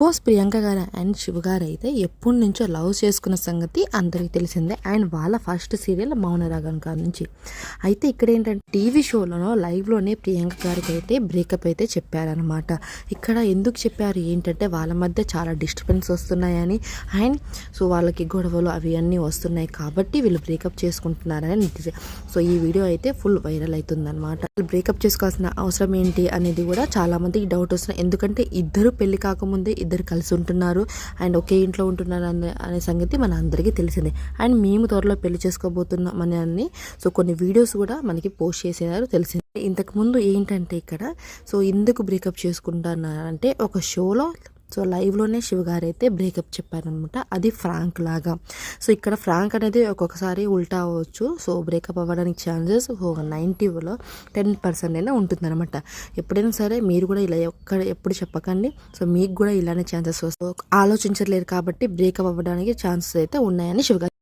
Suppose Priyanka గారు and Shiva గారు అయితే ఎప్పటి నుంచో లవ్ చేసుకున్న సంగతి అందరికీ తెలిసిందే. అండ్ వాళ్ళ ఫస్ట్ సీరియల్ మౌనరాగం కాడ నుంచి. అయితే ఇక్కడ ఏంటంటే టీవీ షోలోనో లైవ్లోనే ప్రియాంక గారికి అయితే బ్రేకప్ అయితే చెప్పారనమాట ఇక్కడ ఎందుకు చెప్పారు? ఏంటంటే వాళ్ళ మధ్య చాలా డిస్టర్బెన్స్ వస్తున్నాయని. అండ్ సో వాళ్ళకి గొడవలు అవి అన్నీ వస్తున్నాయి కాబట్టి వీళ్ళు బ్రేకప్ చేసుకుంటున్నారని సో ఈ వీడియో అయితే ఫుల్ వైరల్ అవుతుందన్నమాట. బ్రేకప్ చేసుకోవాల్సిన అవసరం ఏంటి అనేది కూడా చాలా మందికి డౌట్ వస్తున్నాయి ఎందుకంటే ఇద్దరు పెళ్ళి కాకముందే ఇద్దరు కలిసి ఉంటున్నారు. అండ్ ఒకే ఇంట్లో ఉంటున్నారు అనే అనే సంగతి మన అందరికీ తెలిసిందే. అండ్ మేము త్వరలో పెళ్ళి చేసుకోబోతున్నాం అని అన్ని సో కొన్ని వీడియోస్ కూడా మనకి పోస్ట్ చేసేవారు తెలిసింది. ఇంతకుముందు ఏంటంటే ఇక్కడ సో ఎందుకు బ్రేకప్ చేసుకుంటున్నారంటే ఒక షోలో సో లైవ్లోనే శివగారు అయితే బ్రేకప్ చెప్పారనమాట. అది ఫ్రాంక్ లాగా. సో ఇక్కడ ఫ్రాంక్ అనేది ఒక్కొక్కసారి ఉల్టా అవ్వచ్చు. సో బ్రేకప్ అవ్వడానికి ఛాన్సెస్ నైంటీలో టెన్ పర్సెంట్ అయినా ఉంటుందన్నమాట. ఎప్పుడైనా సరే మీరు కూడా ఇలా ఎక్కడ ఎప్పుడు చెప్పకండి. సో మీకు కూడా ఇలానే ఛాన్సెస్ వస్తాయి. ఆలోచించలేరు కాబట్టి బ్రేకప్ అవ్వడానికి ఛాన్సెస్ అయితే ఉన్నాయని శివగారు